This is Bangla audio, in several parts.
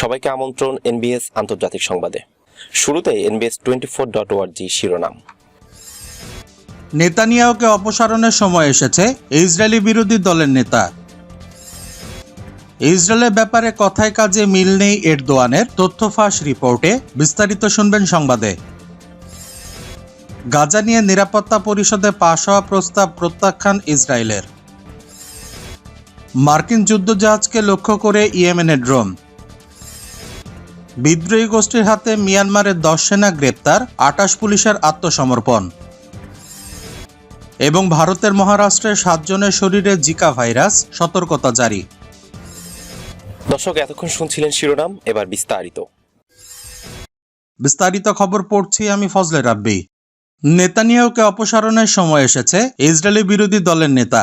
সবাইকে আমন্ত্রণ এনবিএস আন্তর্জাতিক সংবাদে। শুরুতে এনবিএস টোয়েন্টি ফোর ডট ওয়ার্জি শিরোনাম। নেতানিয়াহুকে অপসারণের সময় এসেছে ইসরায়েলি বিরোধী দলের নেতা। ইসরায়েলের ব্যাপারে কথায় কাজে মিল নেই এরদোয়ানের, তথ্য ফাঁস রিপোর্টে, বিস্তারিত শুনবেন সংবাদে। গাজা নিয়ে নিরাপত্তা পরিষদে পাশ হওয়া প্রস্তাব প্রত্যাখ্যান ইসরায়েলের। মার্কিন যুদ্ধজাহাজকে লক্ষ্য করে ইয়েমেনের ড্রোন। বিদ্রোহী গোষ্ঠীর হাতে মিয়ানমারের দশ সেনা গ্রেপ্তার আটাশ পুলিশের আত্মসমর্পণ। এবং ভারতের মহারাষ্ট্রের সাতজনের শরীরে জিকা ভাইরাস সতর্কতা জারি। দর্শক এতক্ষণ শুনছিলেন শিরোনাম এবার বিস্তারিত। বিস্তারিত খবর পড়ছি আমি ফজলে রাব্বি। নেতানিয়াহুকে অপসারণের সময় এসেছে ইসরায়েলি বিরোধী দলের নেতা।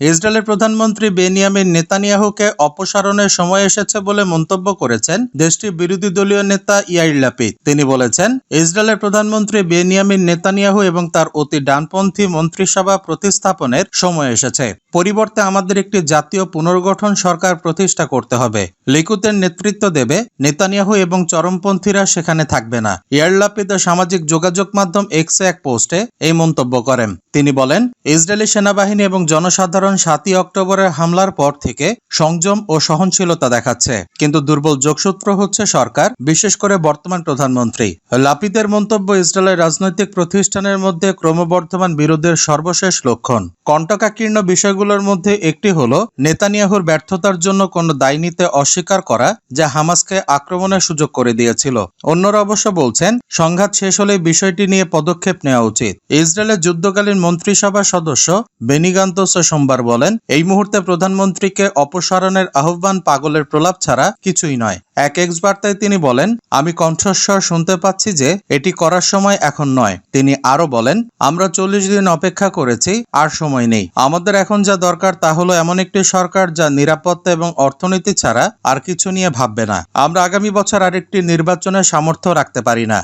ইসরায়েলের প্রধানমন্ত্রী বেনিয়ামিন নেতানিয়াহুকে অপসারণের সময় এসেছে বলে মন্তব্য করেছেন দেশটির বিরোধী দলীয় নেতা ইয়াইর লাপিদ। তিনি বলেছেন, ইসরায়েলের প্রধানমন্ত্রী বেনিয়ামিন নেতানিয়াহু এবং তার অতি ডানপন্থী মন্ত্রিসভা প্রতিস্থাপনের সময় এসেছে। পরিবর্তে আমাদের একটি জাতীয় পুনর্গঠন সরকার প্রতিষ্ঠা করতে হবে। লিকুতের নেতৃত্ব দেবে নেতানিয়াহু এবং চরমপন্থীরা সেখানে থাকবে না। ইয়ারলাপিদ সামাজিক যোগাযোগ মাধ্যম এক্সে এক পোস্টে এই মন্তব্য করেন। তিনি বলেন, ইসরায়েলি সেনাবাহিনী এবং জনসাধারণ সাতই অক্টোবরের হামলার পর থেকে সংযম ও সহনশীলতা দেখাচ্ছে। কিন্তু দুর্বল যোগসূত্র হচ্ছে সরকার, বিশেষ করে বর্তমান প্রধানমন্ত্রী। লাপিদের মন্তব্য ইসরায়েলের রাজনৈতিক প্রতিষ্ঠানের মধ্যে ক্রমবর্ধমান বিরোধের সর্বশেষ লক্ষণ। কণ্টকাকীর্ণ বিষয়গুলোর মধ্যে একটি হল নেতানিয়াহুর ব্যর্থতার জন্য কোনো দায় নিতে অস্বীকার করা, যা হামাসকে আক্রমণের সুযোগ করে দিয়েছিল। অন্যরা অবশ্য বলছেন, সংঘাত শেষ হলে বিষয়টি নিয়ে পদক্ষেপ নেওয়া উচিত। ইসরায়েলের যুদ্ধকালীন মন্ত্রিসভার সদস্য বেনিগান্তস সোমবার বলেন, এই মুহূর্তে প্রধানমন্ত্রীকে অপসারণের আহ্বান পাগলের প্রলাপ ছাড়া কিছুই নয়। এক এক্স বার্তায় তিনি বলেন, আমি কণ্ঠস্বর শুনতে পাচ্ছি যে এটি করার সময় এখন নয়। তিনি আরও বলেন, আমরা চল্লিশ দিন অপেক্ষা করেছি, আর সময় নেই। আমাদের এখন যা দরকার তা হলো এমন একটি সরকার যা নিরাপত্তা এবং অর্থনীতি ছাড়া আর কিছু নিয়ে ভাববে না। আমরা আগামী বছর আরেকটি নির্বাচনের সামর্থ্য রাখতে পারি না।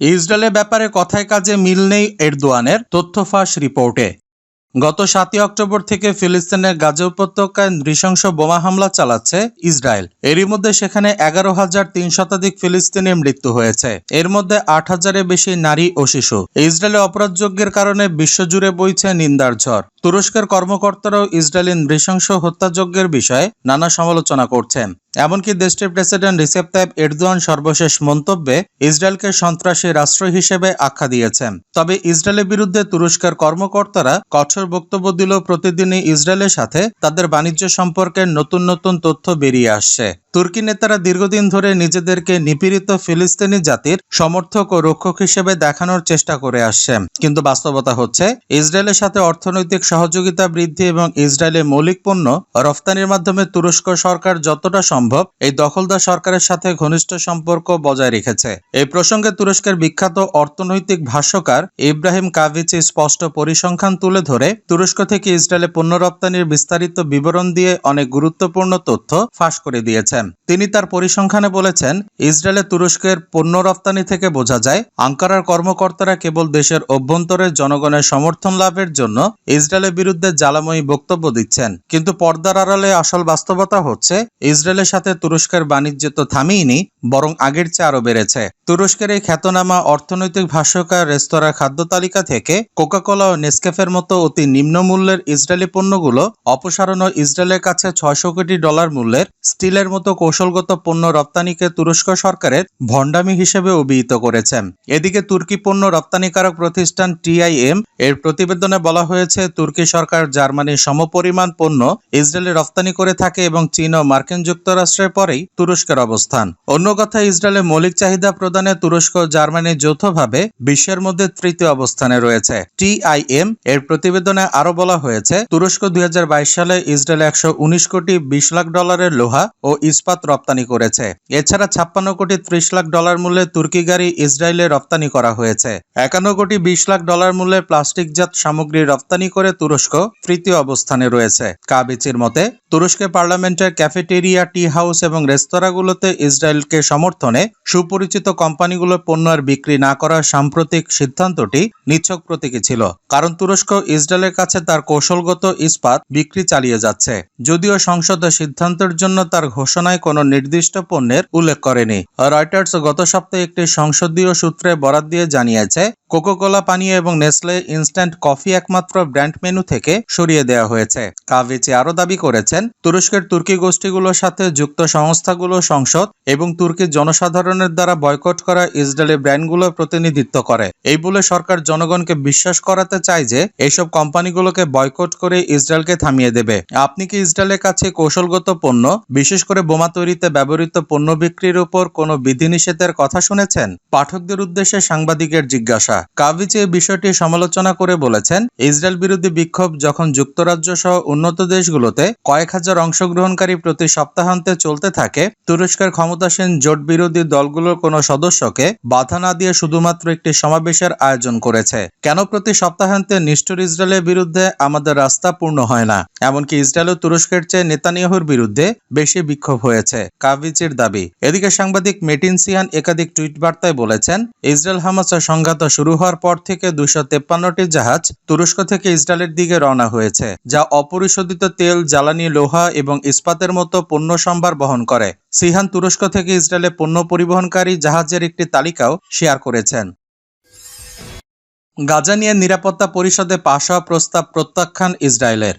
ইসরায়েলের ব্যাপারে কথায় কাজে মিল নেই এরদোয়ানের তথ্য ফাঁস রিপোর্টে। গত সাতই অক্টোবর থেকে ফিলিস্তিনের গাজা উপত্যকায় নৃশংস বোমা হামলা চালাচ্ছে ইসরায়েল। এরই মধ্যে সেখানে এগারো হাজার তিন শতাধিক ফিলিস্তিনের মৃত্যু হয়েছে। এর মধ্যে আট হাজারের বেশি নারী ও শিশু। ইসরায়েলের অপরাধযজ্ঞের কারণে বিশ্বজুড়ে বইছে নিন্দার ঝড়। তুরস্কের কর্মকর্তারাও ইসরায়েলি নৃশংস হত্যাযজ্ঞের বিষয়ে নানা সমালোচনা করছেন। এমনকি দেশটির প্রেসিডেন্ট রিসেপ তাইব এরদোয়ান সর্বশেষ মন্তব্যে ইসরায়েলকে সন্ত্রাসী রাষ্ট্র হিসেবে আখ্যা দিয়েছেন। তবে ইসরায়েলের বিরুদ্ধে তুরস্কের কর্মকর্তারা কঠোর বক্তব্য দিলেও প্রতিদিনই ইসরায়েলের সাথে তাদের বাণিজ্য সম্পর্কে নতুন নতুন তথ্য বেরিয়ে আসছে। তুর্কি নেতারা দীর্ঘদিন ধরে নিজেদেরকে নিপীড়িত ফিলিস্তিনি জাতির সমর্থক ও রক্ষক হিসেবে দেখানোর চেষ্টা করে আসছে। কিন্তু বাস্তবতা হচ্ছে, ইসরায়েলের সাথে অর্থনৈতিক সহযোগিতা বৃদ্ধি এবং ইসরায়েলের মৌলিক পণ্য রফতানির মাধ্যমে তুরস্ক সরকার যতটা সম্ভব এই দখলদার সরকারের সাথে ঘনিষ্ঠ সম্পর্ক বজায় রেখেছে। এই প্রসঙ্গে তুরস্কের বিখ্যাত অর্থনৈতিক ভাষ্যকার ইব্রাহিম কাভিচি স্পষ্ট পরিসংখ্যান তুলে ধরে, তুরস্ক থেকে ইসরায়েলে পণ্য রপ্তানির বিস্তারিত বিবরণ দিয়ে অনেক গুরুত্বপূর্ণ তথ্য ফাঁস করে দিয়েছেন তিনি তার পরিসংখ্যানে বলেছেন, ইসরায়েলে তুরস্কের পণ্য রপ্তানি থেকে বোঝা যায়, আঙ্কারার কর্মকর্তারা কেবল দেশের অভ্যন্তরে জনগণের সমর্থন লাভের জন্য ইসরায়েলের বিরুদ্ধে জ্বালাময়ী বক্তব্য দিচ্ছেন। কিন্তু পর্দার আড়ালে আসল বাস্তবতা হচ্ছে, ইসরায়েলের সাথে তুরস্কের বাণিজ্য তো থামিয়েনি বরং আগের চেয়ে আরও বেড়েছে। তুরস্কের এই খ্যাতনামা অর্থনৈতিক ভাষ্যকার রেস্তোরাঁ খাদ্য তালিকা থেকে কোকাকোলা ও নেসকেফের মতো অতি নিম্নমূল্যের ইসরায়েলি পণ্যগুলো অপসারণ ও ইসরায়েলের কাছে ছয়শো কোটি ডলার মূল্যের স্টিলের মতো কৌশলগত পণ্য রপ্তানিকে তুরস্ক সরকারের ভণ্ডামি হিসেবে অভিহিত করেছেন এদিকে তুর্কি পণ্য রপ্তানিকারক প্রতিষ্ঠান টিআইএম এর প্রতিবেদনে বলা হয়েছে, তুর্কি সরকার জার্মানির সমপরিমাণ পণ্য ইসরায়েলে রপ্তানি করে থাকে এবং চীন ও মার্কিন যুক্তরাষ্ট্রের পরেই তুরস্কের অবস্থান। অন্য কথায় ইসরায়েলের মৌলিক চাহিদা প্রদানে তুরস্ক জার্মানি যৌথভাবে বিশ্বের মধ্যে তৃতীয় অবস্থানে রয়েছে। টিআইএম এর প্রতিবেদনে আরও বলা হয়েছে, তুরস্ক দুই হাজার বাইশ সালে ইসরায়েলে একশো কোটি বিশ লাখ ডলারের লোহা ও ইস্পাত রপ্তানি করেছে। এছাড়া ছাপ্পান্ন কোটি ত্রিশ লাখ ডলার মূল্যে তুর্কি গাড়ি ইসরায়েলে রপ্তানি করা হয়েছে। একান্ন কোটি বিশ লাখ ডলার মূল্যে প্লাস্টিকজাত সামগ্রী রপ্তানি করে তুরস্ক তৃতীয় অবস্থানে রয়েছে। কাবিচির মতে, তুরস্কের পার্লামেন্টের ক্যাফেটেরিয়া, টি হাউস এবং রেস্তোরাঁগুলোতে ইসরায়েলকে সমর্থনে সুপরিচিত কোম্পানিগুলোর পণ্য আর বিক্রি না করার সাম্প্রতিক সিদ্ধান্তটি নিচ্ছক প্রতীকী ছিল। কারণ তুরস্ক ইসরায়েলের কাছে তার কৌশলগত ইস্পাত বিক্রি চালিয়ে যাচ্ছে। যদিও সংসদের সিদ্ধান্তের জন্য তার ঘোষণায় আলোচনায় কোনো নির্দিষ্ট পণ্যের উল্লেখ করেনি। রয়টার্স গত সপ্তাহে একটি সংসদীয় সূত্রে বরাত দিয়ে জানিয়েছে, কোকোকোলা পানীয় এবং নেসলে ইনস্ট্যান্ট কফি একমাত্র ব্র্যান্ড মেনু থেকে সরিয়ে দেওয়া হয়েছে। কাভিচি আরও দাবি করেছেন, তুরস্কের তুর্কি গোষ্ঠীগুলোর সাথে যুক্ত সংস্থাগুলো সংসদ এবং তুর্কির জনসাধারণের দ্বারা বয়কট করা ইসরায়েলি ব্র্যান্ডগুলো প্রতিনিধিত্ব করে। এই বলে সরকার জনগণকে বিশ্বাস করাতে চায় যে এইসব কোম্পানিগুলোকে বয়কট করে ইসরায়েলকে থামিয়ে দেবে। আপনি কি ইসরায়েলের কাছে কৌশলগত পণ্য, বিশেষ করে বোমা তৈরিতে ব্যবহৃত পণ্য বিক্রির উপর কোনো বিধিনিষেধের কথা শুনেছেন? পাঠকদের উদ্দেশ্যে সাংবাদিকের জিজ্ঞাসা। কাভিচি এই বিষয়টি সমালোচনা করে বলেছেন, ইসরায়েল বিরোধী বিক্ষোভ যখন যুক্তরাজ্য সহ উন্নত দেশগুলোতে কয়েক হাজার অংশগ্রহণকারী প্রতি সপ্তাহান্তে চলতে থাকে, তুরস্কের ক্ষমতাসীন জোট বিরোধী দলগুলোর কোনো সদস্যকে বাধা না দিয়ে শুধুমাত্র একটি সমাবেশের আয়োজন করেছে। কেন প্রতি সপ্তাহান্তে নিষ্ঠুর ইসরায়েলের বিরুদ্ধে আমাদের রাস্তা পূর্ণ হয় না? এমনকি ইসরায়েল ও তুরস্কের চেয়ে নেতানিয়াহুর বিরুদ্ধে বেশি বিক্ষোভ হয়েছে কাভিচির দাবি। এদিকে সাংবাদিক মেটিন সিয়ান একাধিক টুইট বার্তায় বলেছেন, ইসরায়েল হামাসের সংঘাত শুরু হওয়ার পর থেকে দুশো জাহাজ তুরস্ক থেকে ইসরায়েলের দিকে রওনা হয়েছে, যা অপরিশোধিত তেল, জ্বালানি, লোহা এবং ইস্পাতের মতো পণ্য সম্ভার বহন করে। সিহান তুরস্ক থেকে ইসরায়েলে পণ্য পরিবহনকারী জাহাজের একটি তালিকাও শেয়ার করেছেন। গাজা নিয়ে নিরাপত্তা পরিষদে পাশ হওয়া প্রস্তাব প্রত্যাখ্যান ইসরায়েলের।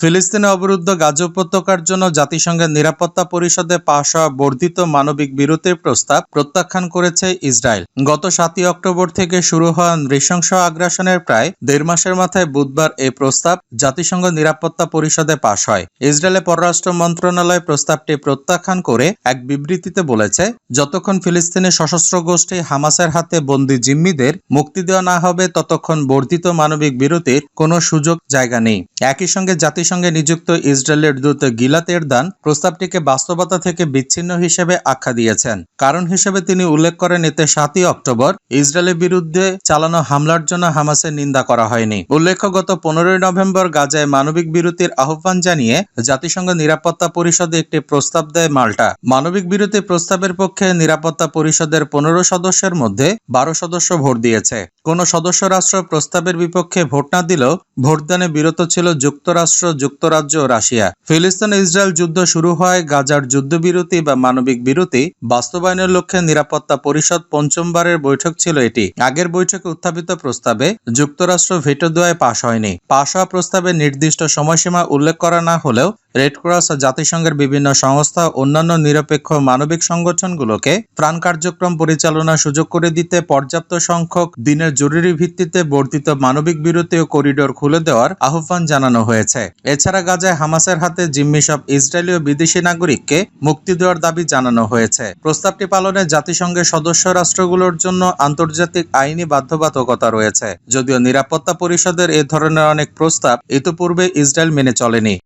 ফিলিস্তিনে অবরুদ্ধ গাজা উপত্যকার জন্য জাতিসংঘের নিরাপত্তা পরিষদে পাশ হওয়া বর্ধিত মানবিক বিরতির প্রস্তাব প্রত্যাখ্যান করেছে ইসরায়েল। গত সাতই অক্টোবর থেকে শুরু হওয়া নৃশংস আগ্রাসনের প্রায় দেড় মাসের মাথায় বুধবার এই প্রস্তাব জাতিসংঘ নিরাপত্তা পরিষদে পাশ হয়। ইসরায়েলের পররাষ্ট্র মন্ত্রণালয় প্রস্তাবটি প্রত্যাখ্যান করে এক বিবৃতিতে বলেছে, যতক্ষণ ফিলিস্তিনের সশস্ত্র গোষ্ঠী হামাসের হাতে বন্দী জিম্মিদের মুক্তি দেওয়া না হবে, ততক্ষণ বর্ধিত মানবিক বিরতির কোনো সুযোগ জায়গা নেই। একই সঙ্গে জাতিসংঘে নিযুক্ত ইসরায়েলের দূত গিলাত এরদান প্রস্তাবটিকে বাস্তবতা থেকে বিচ্ছিন্ন হিসেবে আখ্যা দিয়েছেন। কারণ হিসেবে তিনি উল্লেখ করেন, এতে সাতই অক্টোবর ইসরায়েলের বিরুদ্ধে চালানো হামলার জন্য হামাসের নিন্দা করা হয়নি। উল্লেখ্য, গত পনেরোই নভেম্বর গাজায় মানবিক বিরতির আহ্বান জানিয়ে জাতিসংঘ নিরাপত্তা পরিষদে একটি প্রস্তাব দেয় মাল্টা। মানবিক বিরতি প্রস্তাবের পক্ষে নিরাপত্তা পরিষদের পনেরো সদস্যের মধ্যে বারো সদস্য ভোট দিয়েছে। কোন সদস্য রাষ্ট্র প্রস্তাবের বিপক্ষে ভোট না দিলেও ভোটদানে বিরত ছিল যুক্তরাষ্ট্র যুক্তরাজ্য রাশিয়া। ফিলিস্তিন ইসরায়েল যুদ্ধ শুরু হয় গাজার যুদ্ধবিরতি বা মানবিক বিরতি। বাস্তবায়নের লক্ষ্যে নিরাপত্তা পরিষদ পঞ্চমবারের বৈঠক ছিল এটি। আগের বৈঠকে উত্থাপিত প্রস্তাবে যুক্তরাষ্ট্র ভেটো দেওয়ায় পাশ হয়নি। পাশ হওয়া প্রস্তাবে নির্দিষ্ট সময়সীমা উল্লেখ করা না হলেও রেড ক্রস ও জাতিসংঘের বিভিন্ন সংস্থা অন্যান্য নিরপেক্ষ মানবিক সংগঠনগুলোকে ত্রাণ কার্যক্রম পরিচালনার সুযোগ করে দিতে পর্যাপ্ত সংখ্যক দিনের জরুরি ভিত্তিতে বর্ধিত মানবিক বিরতি ও করিডোর খুলে দেওয়ার আহ্বান জানানো হয়েছে। এছাড়া গাজায় হামাসের হাতে জিম্মি সব ইসরায়েলি ও বিদেশি নাগরিককে মুক্তি দেওয়ার দাবি জানানো হয়েছে। প্রস্তাবটি পালনে জাতিসংঘের সদস্য রাষ্ট্রগুলোর জন্য আন্তর্জাতিক আইনি বাধ্যবাধকতা রয়েছে। যদিও নিরাপত্তা পরিষদের এ ধরনের অনেক প্রস্তাব ইতিপূর্বে ইসরায়েল মেনে চলেনি।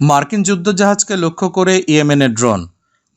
মার্কিন যুদ্ধজাহাজকে লক্ষ্য করে ইয়েমেনের ড্রোন।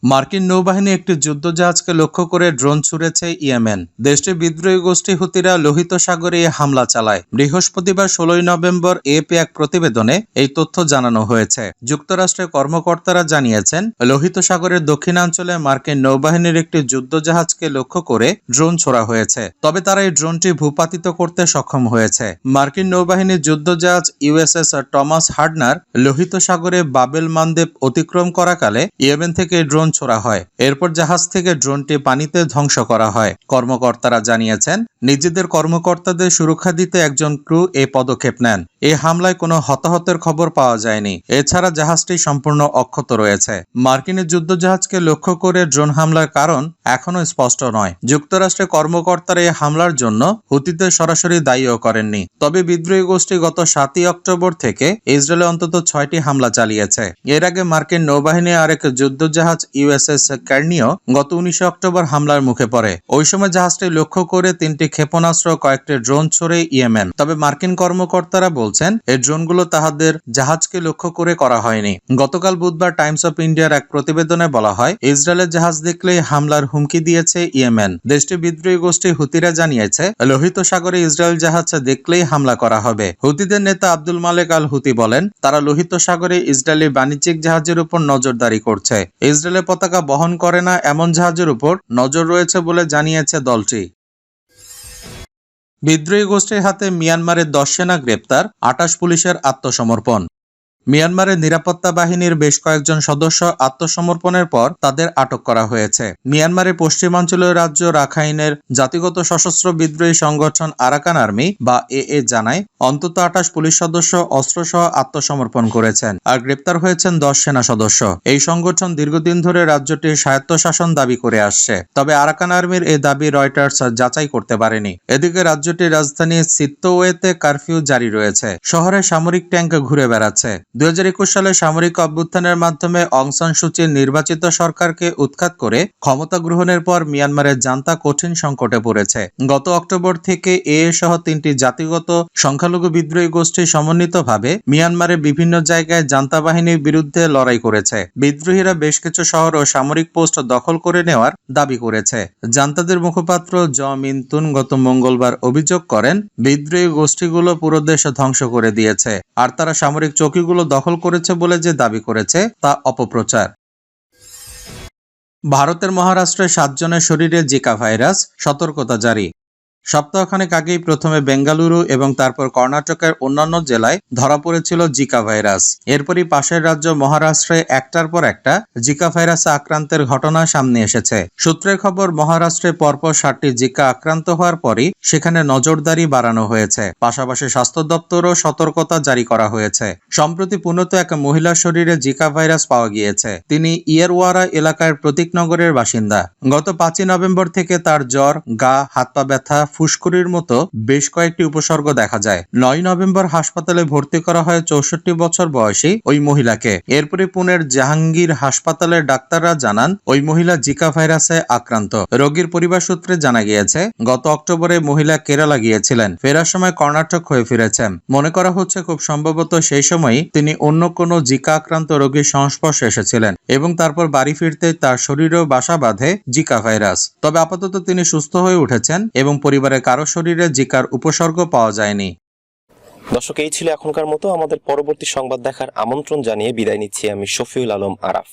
মার্কিন নৌবাহিনী একটি যুদ্ধজাহাজকে লক্ষ্য করে ড্রোন ছুড়েছে ইয়েমেন। দেশটির বিদ্রোহী গোষ্ঠী হুতিরা লোহিত সাগরে হামলা চালায়। বৃহস্পতিবার ষোলোই নভেম্বর এপি এক প্রতিবেদনে এই তথ্য জানানো হয়েছে। যুক্তরাষ্ট্রের কর্মকর্তারা জানিয়েছেন, লোহিত সাগরের দক্ষিণাঞ্চলে মার্কিন নৌবাহিনীর একটি যুদ্ধজাহাজকে লক্ষ্য করে ড্রোন ছোড়া হয়েছে। তবে তারা এই ড্রোনটি ভূপাতিত করতে সক্ষম হয়েছে। মার্কিন নৌবাহিনীর যুদ্ধজাহাজ ইউএসএস টমাস হার্ডনার লোহিত সাগরে বাবেল মানদেব অতিক্রম করাকালে ইয়েমেন থেকে এই ড্রোন ছোড়া হয়। এরপর জাহাজ থেকে ড্রোনটি পানিতে ধ্বংস করা হয়। কর্মকর্তারা জানিয়েছেন, নিজেদের কর্মকর্তাদের সুরক্ষা দিতে একজন ক্রু এই পদক্ষেপ নেন। এই হামলায় কোনো হতাহতের খবর পাওয়া যায়নি। এছাড়া জাহাজটি সম্পূর্ণ অক্ষত রয়েছে। মার্কিনের যুদ্ধজাহাজকে লক্ষ্য করে ড্রোন হামলার কারণ এখনও স্পষ্ট নয়। যুক্তরাষ্ট্রের কর্মকর্তারা এই হামলার জন্য হুতিদের সরাসরি দায়ীও করেননি। তবে বিদ্রোহী গোষ্ঠী গত সাতই অক্টোবর থেকে ইসরায়েলে অন্তত ছয়টি হামলা চালিয়েছে। এর আগে মার্কিন নৌবাহিনী আরেক যুদ্ধজাহাজ ইউএসএস ক্যার্নিও গত উনিশে অক্টোবর হামলার মুখে পড়ে। ওই সময় জাহাজটি লক্ষ্য করে তিনটি ক্ষেপণাস্ত্র, কয়েকটি ড্রোন ছড়ে ইয়েমেন। তবে মার্কিন কর্মকর্তারা বলছেন, এই ড্রোনগুলো তাহাদের জাহাজকে লক্ষ্য করে করা হয়নি। গতকাল বুধবার টাইমস অফ ইন্ডিয়ার এক প্রতিবেদনে বলা হয়, ইসরায়েলের জাহাজ দেখলেই হামলার হুমকি দিয়েছে ইয়েমেন। দেশটির বিদ্রোহী গোষ্ঠী হুতিরা জানিয়েছে, লোহিত সাগরে ইসরায়েল জাহাজ দেখলেই হামলা করা হবে। হুতিদের নেতা আব্দুল মালেক আল হুতি বলেন, তারা লোহিত সাগরে ইসরায়েলি বাণিজ্যিক জাহাজের উপর নজরদারি করছে। ইসরায়েলের পতাকা বহন করে না এমন জাহাজের উপর নজর রয়েছে বলে জানিয়েছে দলটি। বিদ্রোহী গোষ্ঠীর হাতে মিয়ানমারের দশ সেনা গ্রেপ্তার, আটাশ পুলিশের আত্মসমর্পণ। মিয়ানমারের নিরাপত্তা বাহিনীর বেশ কয়েকজন সদস্য আত্মসমর্পণের পর তাদের আটক করা হয়েছে। মিয়ানমারের পশ্চিমাঞ্চলীয় রাজ্য রাখাইনের জাতিগত সশস্ত্র বিদ্রোহী সংগঠন আরাকান আর্মি বা এ এ জানায়, অন্তত আঠাশ পুলিশ সদস্য অস্ত্রসহ আত্মসমর্পণ করেছেন আর গ্রেপ্তার হয়েছেন দশ সেনা সদস্য। এই সংগঠন দীর্ঘদিন ধরে রাজ্যটির স্বায়ত্তশাসন দাবি করে আসছে। তবে আরাকান আর্মির এই দাবি রয়টার্স যাচাই করতে পারেনি। এদিকে রাজ্যটির রাজধানী সিত্তোয়েতে কারফিউ জারি রয়েছে। শহরে সামরিক ট্যাঙ্ক ঘুরে বেড়াচ্ছে। দুই হাজার একুশ সালে সামরিক অভ্যুত্থানের মাধ্যমে অং সান সুচির নির্বাচিত সরকারকে উৎখাত করে ক্ষমতা গ্রহণের পর মিয়ানমারের জান্তা কঠিন সংকটে পড়েছে। গত অক্টোবর থেকে এ সহ তিনটি জাতিগত সংখ্যালঘু বিদ্রোহী গোষ্ঠী সমন্বিতভাবে মিয়ানমারের বিভিন্ন জায়গায় জান্তা বাহিনীর বিরুদ্ধে লড়াই করেছে। বিদ্রোহীরা বেশ কিছু শহর ও সামরিক পোস্ট দখল করে নেওয়ার দাবি করেছে। জান্তাদের মুখপাত্র জ মিন্তুন গত মঙ্গলবার অভিযোগ করেন, বিদ্রোহী গোষ্ঠীগুলো পুরো দেশ ধ্বংস করে দিয়েছে, আর তারা সামরিক চৌকিগুলো দখল করেছে বলে যে দাবি করেছে, তা অপপ্রচার। ভারতের মহারাষ্ট্রে সাতজনের শরীরে জিকা ভাইরাস সতর্কতা জারি। সপ্তাহখানেক আগেই প্রথমে বেঙ্গালুরু এবং তারপর কর্ণাটকের অন্যান্য জেলায় ধরা পড়েছিল জিকা ভাইরাস। এরপরই পাশের রাজ্য মহারাষ্ট্রে একটার পর একটা জিকা ভাইরাসে আক্রান্তের ঘটনা সামনে এসেছে। সূত্রের খবর, মহারাষ্ট্রে পরপর ষাটটি জিকা আক্রান্ত হওয়ার পরই সেখানে নজরদারি বাড়ানো হয়েছে। পাশাপাশি স্বাস্থ্য দপ্তরও সতর্কতা জারি করা হয়েছে। সম্প্রতি পুনত এক মহিলার শরীরে জিকা ভাইরাস পাওয়া গিয়েছে। তিনি ইয়েরওয়ারা এলাকার প্রতীকনগরের বাসিন্দা। গত পাঁচই নভেম্বর থেকে তার জ্বর, গা, হাত পা ব্যথা ফুসকুড়ির মতো বেশ কয়েকটি উপসর্গ দেখা যায়। নয় নভেম্বর হাসপাতালে ভর্তি করা হয় চৌষট্টি বছর বয়সী ওই মহিলাকে। এরপরে পুনের জাহাঙ্গীর হাসপাতালের ডাক্তাররা জানান, ওই মহিলা জিকা ভাইরাসে আক্রান্ত। রোগীর পরিবার সূত্রে জানা গিয়েছে, গত অক্টোবরে মহিলা কেরালা গিয়েছিলেন। ফেরার সময় কর্ণাটক হয়ে ফিরেছেন। মনে করা হচ্ছে খুব সম্ভবত সেই সময়ই তিনি অন্য কোনো জিকা আক্রান্ত রোগীর সংস্পর্শে এসেছিলেন এবং তারপর বাড়ি ফিরতে তার শরীরেও বাসা বাঁধে জিকা ভাইরাস। তবে আপাতত তিনি সুস্থ হয়ে উঠেছেন এবং পরিবারের কারও শরীরে জিকার উপসর্গ পাওয়া যায়নি। দর্শক, এই ছিল এখনকার মতো। আমাদের পরবর্তী সংবাদ দেখার আমন্ত্রণ জানিয়ে বিদায় নিচ্ছি আমি শফিউল আলম আরাফ।